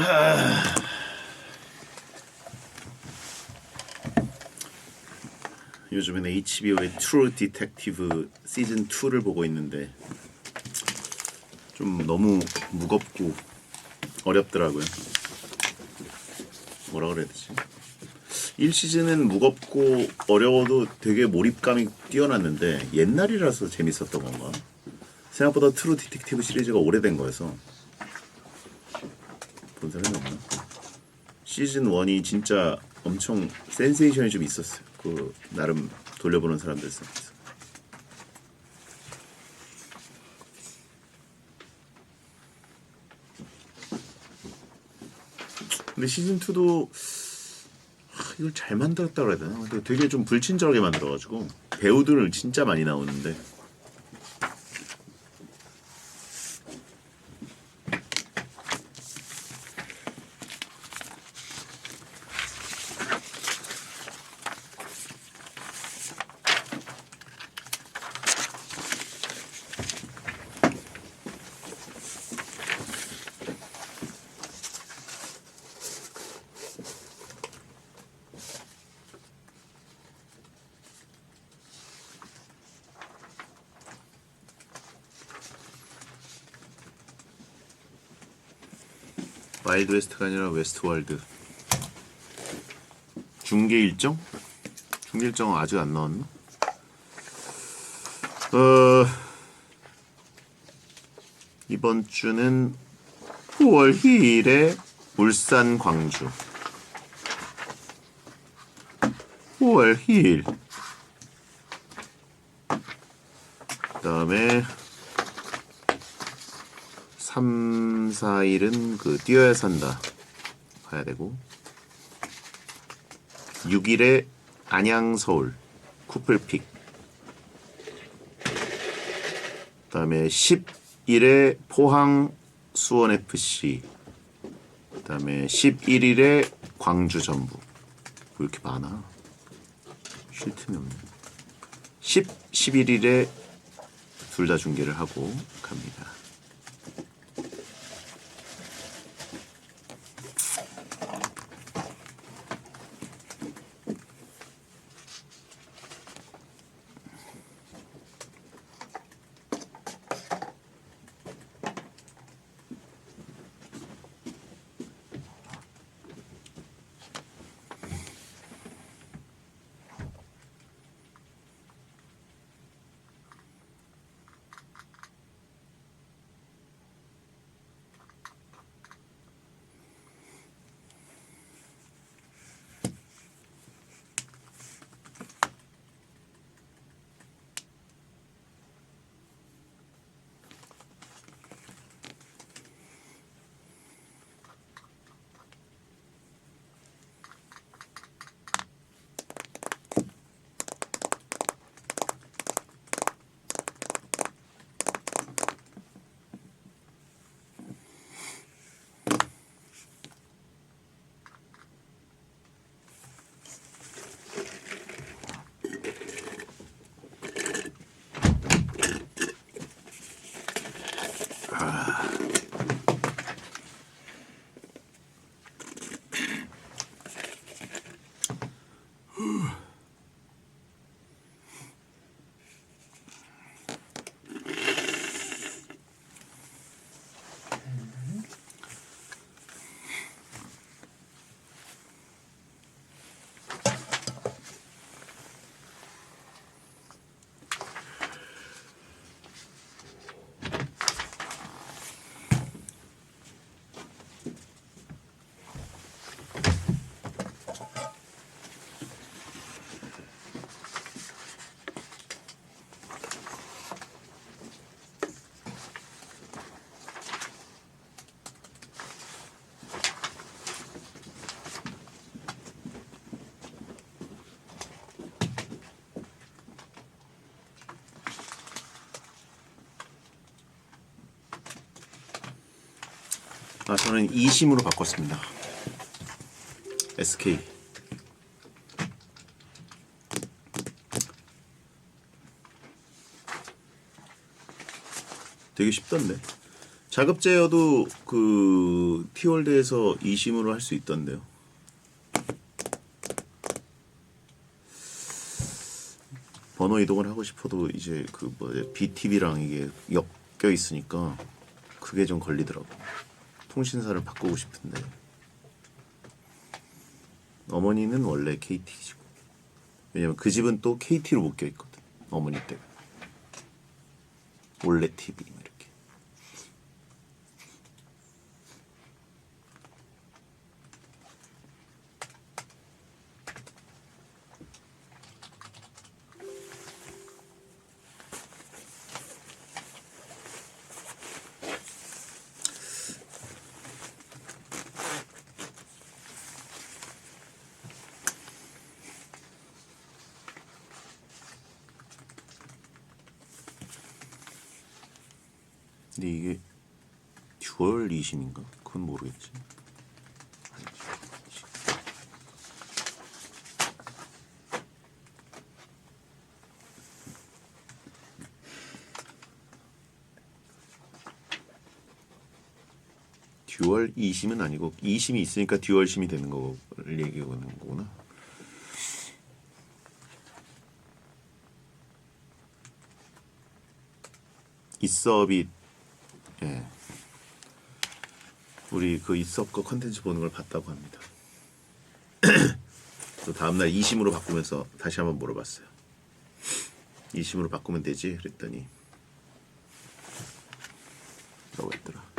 요즘에는 HBO의 트루 디텍티브 시즌 2를 보고 있는데 좀 너무 무겁고 어렵더라고요. 뭐라 그래야 되지? 1시즌은 무겁고 어려워도 되게 몰입감이 뛰어났는데 옛날이라서 재밌었던 건가? 생각보다 트루 디텍티브 시리즈가 오래된 거여서 본 사람이 없나? 시즌 1이 진짜 엄청 센세이션이 좀 있었어요. 그 나름 돌려보는 사람들 사이에서. 근데 시즌 2도 이걸 잘 만들었다 그래야 되나? 되게 좀 불친절하게 만들어가지고 배우들 진짜 많이 나오는데 와일드 웨스트가 아니라 웨스트 월드 중계 일정? 중계 일정은 아직 안 나왔나? 어 이번 주는 9월 희일에 울산 광주 9월 희일 그 다음에 3, 4일은 그 뛰어야 산다. 가야 되고. 6일에 안양 서울 쿠플픽. 그 다음에 10일에 포항 수원 FC 그 다음에 11일에 광주 전북. 왜 이렇게 많아? 쉴 틈이 없네. 10, 11일에 둘 다 중계를 하고 갑니다. 아, 저는 2심으로 바꿨습니다. SK. 되게 쉽던데. 자급제여도 그 티월드에서 2심으로 할 수 있던데요. 번호 이동을 하고 싶어도 이제 그 뭐지 BTV랑 이게 엮여 있으니까 그게 좀 걸리더라고. 통신사를 바꾸고 싶은데 어머니는 원래 KT시고 왜냐면 그 집은 또 KT로 묶여 있거든. 어머니 때가 원래 TV 뭐 이렇게. 근데 이게 듀얼 2심인가? 그건 모르겠지. 듀얼 2심은 아니고 2심이 있으니까 듀얼심이 되는 거를 얘기하는 거구나. 이섭이 예. 우리 그 이섭 거 컨텐츠 보는 걸 봤다고 합니다. 또 다음날 2심으로 바꾸면서 다시 한번 물어봤어요. 2심으로 바꾸면 되지? 그랬더니 뭐라고 했더라.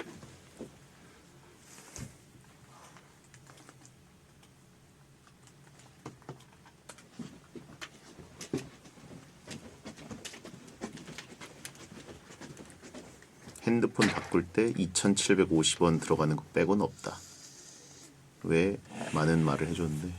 핸드폰 바꿀 때 2,750원 들어가는 거 빼고는 없다. 왜 많은 말을 해줬는데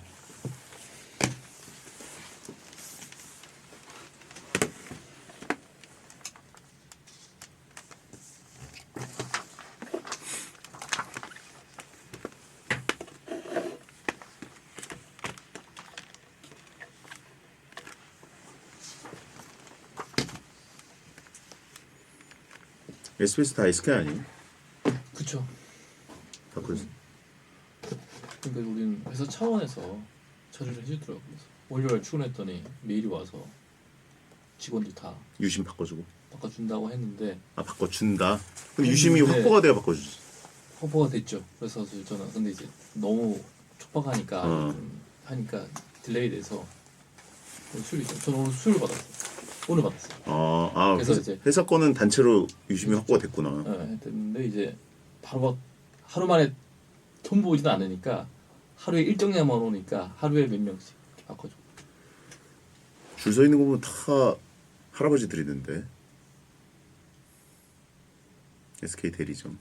SBS 다 SK 아니에요? 그쵸. 바꾸서 그러니까 우리는 회사 차원에서 처리를 해주더라고요. 그래서 월요일 출근했더니 메일이 와서 직원들 다 유심 바꿔주고 바꿔준다고 했는데 아 바꿔준다. 근데 유심이 확보가 돼야 바꿔주지. 허브가 됐죠. 그래서 저는 근데 이제 너무 촉박하니까 어. 좀 하니까 딜레이 돼서 오늘 수요일 저는 오늘 수요일 받았어요. 오늘 받았어요. 아, 아 그래서 회사, 이제- 회사 거는 단체로 유심이 확보가 됐구나. 네, 됐는데 이제 바로 막 하루 만에 돈 보이지도 않으니까 하루에 일정량만 오니까 하루에 몇 명씩 이렇게 바꿔줘. 줄 서 있는 거 보면 다 할아버지들이던데. SK 대리점.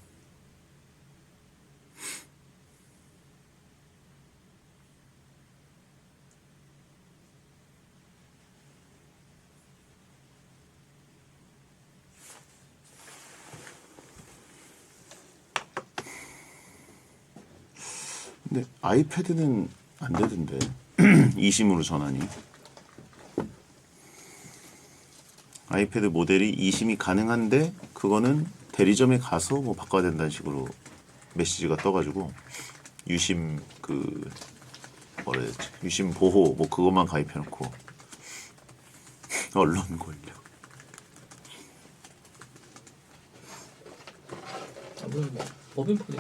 근데 아이패드는 안 되던데. 이심으로 전환이. 아이패드 모델이 이심이 가능한데 그거는 대리점에 가서 뭐 바꿔야 된다는 식으로 메시지가 떠가지고 유심 그 뭐라 해야 되지 유심 보호 뭐 그것만 가입해놓고 언론 권력 뭐 법인 폴이.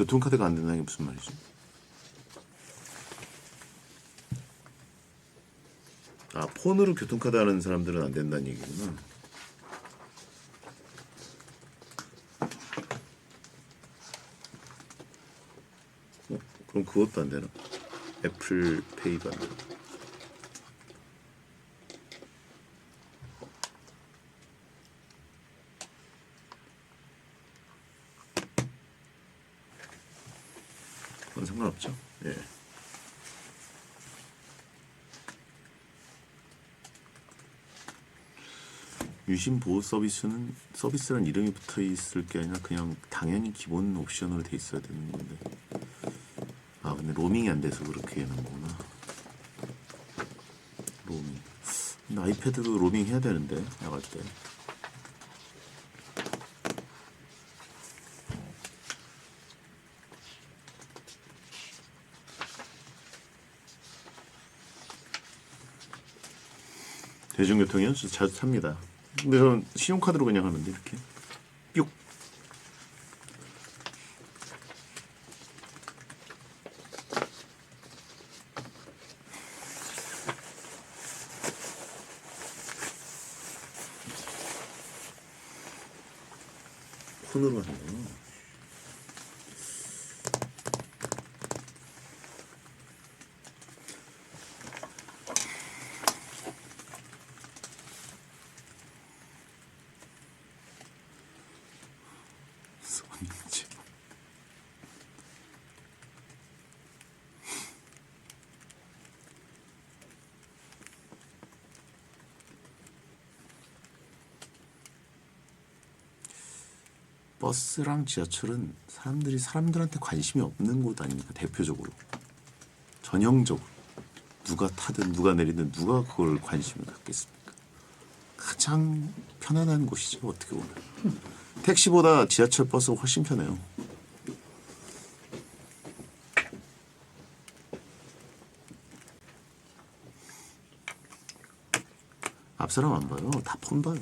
교통카드가 안 된다는 게 무슨 말이지? 아 폰으로 교통카드 하는 사람들은 안 된다는 얘기구나. 어, 그것도 안 되나? 애플 페이가 안? 그건 상관없죠. 예. 유심 보호 서비스는 서비스란 이름이 붙어 있을 게 아니라 그냥 당연히 기본 옵션으로 돼 있어야 되는 건데. 아 근데 로밍이 안 돼서 그렇게 해놓은 거구나. 로밍. 근데 아이패드도 로밍 해야 되는데 나갈 때. 대중교통이요? 저 자주 탑니다. 근데 저는 신용카드로 그냥 하는데 이렇게 폰으로 하는 거. 손님 버스랑 지하철은 사람들이 사람들한테 관심이 없는 곳 아닙니까? 대표적으로. 전형적으로. 누가 타든 누가 내리든 누가 그걸 관심을 갖겠습니까? 가장 편안한 곳이죠 어떻게 보면. 택시보다 지하철 버스가 훨씬 편해요. 앞 사람 안 봐요. 다 폰 봐요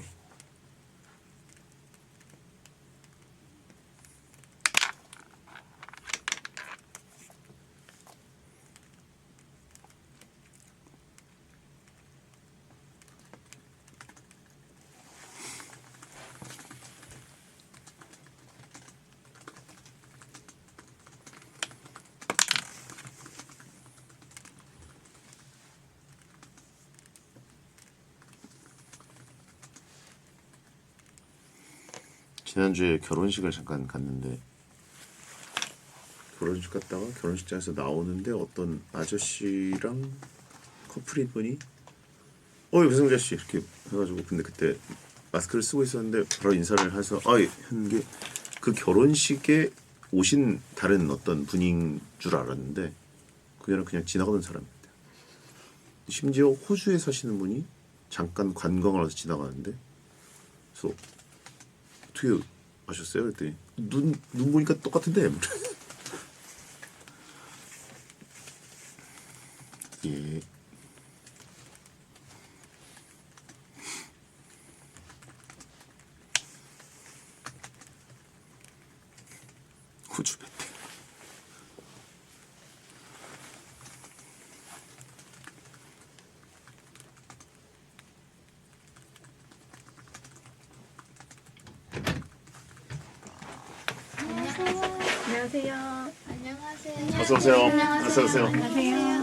지난주에 결혼식을 잠깐 갔는데 결혼식 갔다가 결혼식장에서 나오는데 어떤 아저씨랑 커플인 분이 어이 배성재 씨 이렇게 해가지고 근데 그때 마스크를 쓰고 있었는데 바로 인사를 해서 아이 한게 그 결혼식에 오신 다른 어떤 분인 줄 알았는데 그게는 그냥 지나가던 사람입니다. 심지어 호주에 사시는 분이 잠깐 관광을 와서 지나가는데 그래서 어떻게 아셨어요? 그랬더니 눈, 눈 보니까 똑같은데. 예. 후주배 안녕하세요. 안녕하세요. 어서 오세요. 안녕하세요. 어서 오세요. 안녕하세요.